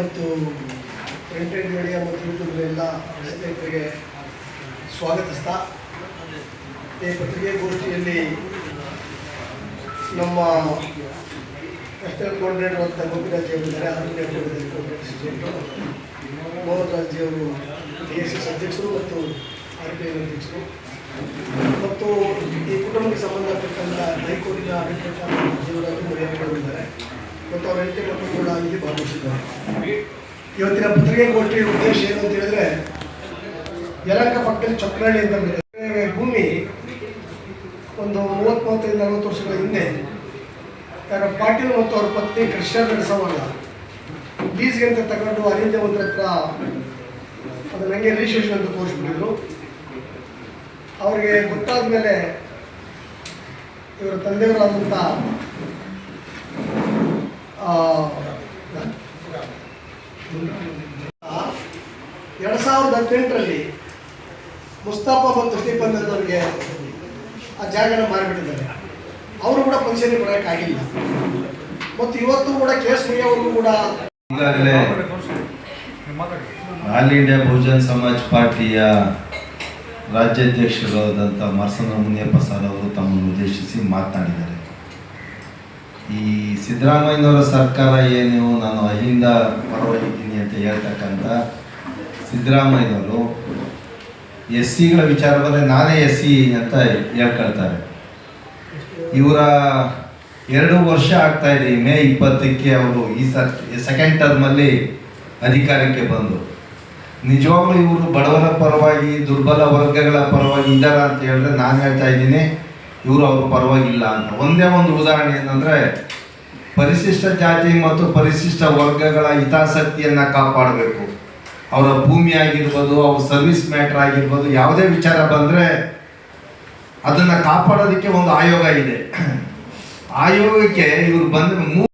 ಮತ್ತು printed media ಮತ್ತು YouTube ಎಲ್ಲ ಸ್ನೇಹಿತರಿಗೆ ಸ್ವಾಗತಿಸ್ತಾ, ಈ ಪತ್ರಿಕೆಗೋಷ್ಠಿಯಲ್ಲಿ ನಮ್ಮ ಎಸ್ಟೆಲ್ ಕೋಆರ್ಡಿನೇಟರ್ ಅಂತ ಗೋಪಿರಾಜ್ ಅವರಿದ್ದಾರೆ ಆರೋಗ್ಯ ಕೋಆರ್ಡಿನೇಟರ್ ಮೋಹನ್ ರಾಜ್ ಅವರು ಡಿ ಎಸ್ ಎಸ್ ಅಧ್ಯಕ್ಷರು ಮತ್ತು ಆರ್ ಪಿ ಐ ಅಧ್ಯಕ್ಷರು. ಮತ್ತು ಈ ಕುಟುಂಬಕ್ಕೆ ಸಂಬಂಧಪಟ್ಟಂತಹ ಹೈಕೋರ್ಟಿನ ಅಧಿಕೃತ ಜೀವನ ಇದ್ದಾರೆ ಮತ್ತು ಅವ್ರ ಹೆಂಡತಿ ಮಕ್ಕಳು ಕೂಡ ಇಲ್ಲಿ ಭಾಗವಹಿಸಿದ್ದಾರೆ ಇವತ್ತಿನ ಪತ್ರಿಕೆಗೋಷ್ಠಿಯ ಉದ್ದೇಶ ಏನು ಅಂತ ಹೇಳಿದ್ರೆ, ಯಲಕ ಪಕ್ಕದಲ್ಲಿ ಚಕ್ರಹಳ್ಳಿ ಅಂತ ಭೂಮಿ ಒಂದು ಮೂವತ್ತು ಮೂವತ್ತೈದು ನಲವತ್ತು ವರ್ಷಗಳ ಹಿಂದೆ ಯಾರ ಪಾಟೀಲ್ ಮತ್ತು ಅವ್ರ ಪತ್ನಿ ಕೃಷ್ಣ ನಡೆಸೋವಾಗ ಲೀಸ್ಗೆ ಅಂತ ತಗೊಂಡು ಅರಿಂದೆ ಒಂದ್ರ ಹತ್ರ ಅದನ್ನ ಹಂಗೆ ರಿಜಿಸ್ಟ್ರೇಷನ್ ಅಂತ ತೋರಿಸ್ಬಿಟ್ಟಿದ್ರು. ಅವ್ರಿಗೆ ಗೊತ್ತಾದ ಮೇಲೆ ಇವರ ತಂದೆಯವರಾದಂಥ ಎರಡು ಸಾವಿರದ ಹದಿನೆಂಟರಲ್ಲಿ ಮುಸ್ತಾಫಾ ಮತ್ತು ಸ್ಟೀಫನ್ ಆ ಜಾಗನ ಮಾರಿಬಿಟ್ಟಿದ್ದಾರೆ. ಅವರು ಕೂಡ ಪಂಚಾಯತಿ ಬರೋಕ್ಕಾಗಿಲ್ಲ. ಮತ್ತು ಇವತ್ತು ಕೂಡ ಕೇಸ್ ಅವರು ಕೂಡ ಆಲ್ ಇಂಡಿಯಾ ಬಹುಜನ್ ಸಮಾಜ್ ಪಾರ್ಟಿಯ ರಾಜ್ಯಾಧ್ಯಕ್ಷರಾದಂಥ ಮರ್ಸನ ಮುನಿಯಪ್ಪ ಸರ್ ಅವರು ತಮ್ಮನ್ನು ಉದ್ದೇಶಿಸಿ ಮಾತನಾಡಿದ್ದಾರೆ. ಈ ಸಿದ್ದರಾಮಯ್ಯನವರ ಸರ್ಕಾರ ಏನು, ನಾನು ಅಹಿಂದ ಪರವಾಗಿದ್ದೀನಿ ಅಂತ ಹೇಳ್ತಕ್ಕಂಥ ಸಿದ್ದರಾಮಯ್ಯನವರು ಎಸ್ ಸಿಗಳ ವಿಚಾರ ಬಂದರೆ ನಾನೇ ಎಸ್ ಸಿ ಅಂತ ಹೇಳ್ಕೊಳ್ತಾರೆ. ಇವರ ಎರಡು ವರ್ಷ ಆಗ್ತಾ ಇದೆ. ಮೇ ಇಪ್ಪತ್ತಕ್ಕೆ ಅವರು ಈ ಸೆಕೆಂಡ್ ಟರ್ಮಲ್ಲಿ ಅಧಿಕಾರಕ್ಕೆ ಬಂದು. ನಿಜವಾಗ್ಲೂ ಇವರು ಬಡವರ ಪರವಾಗಿ ದುರ್ಬಲ ವರ್ಗಗಳ ಪರವಾಗಿ ಇದ್ದಾರ ಅಂತ ಹೇಳಿದ್ರೆ ನಾನು ಹೇಳ್ತಾ ಇದ್ದೀನಿ. ಇವರು ಅವ್ರ ಪರವಾಗಿಲ್ಲ ಅಂತ. ಒಂದೇ ಒಂದು ಉದಾಹರಣೆ ಏನಂದ್ರೆ, ಪರಿಶಿಷ್ಟ ಜಾತಿ ಮತ್ತು ಪರಿಶಿಷ್ಟ ವರ್ಗಗಳ ಹಿತಾಸಕ್ತಿಯನ್ನ ಕಾಪಾಡಬೇಕು. ಅವರ ಭೂಮಿ ಆಗಿರ್ಬೋದು, ಅವ್ರ ಸರ್ವಿಸ್ ಮ್ಯಾಟ್ರ್ ಆಗಿರ್ಬೋದು, ಯಾವುದೇ ವಿಚಾರ ಬಂದ್ರೆ ಅದನ್ನ ಕಾಪಾಡೋದಕ್ಕೆ ಒಂದು ಆಯೋಗ ಇದೆ. ಆಯೋಗಕ್ಕೆ ಇವ್ರು ಬಂದ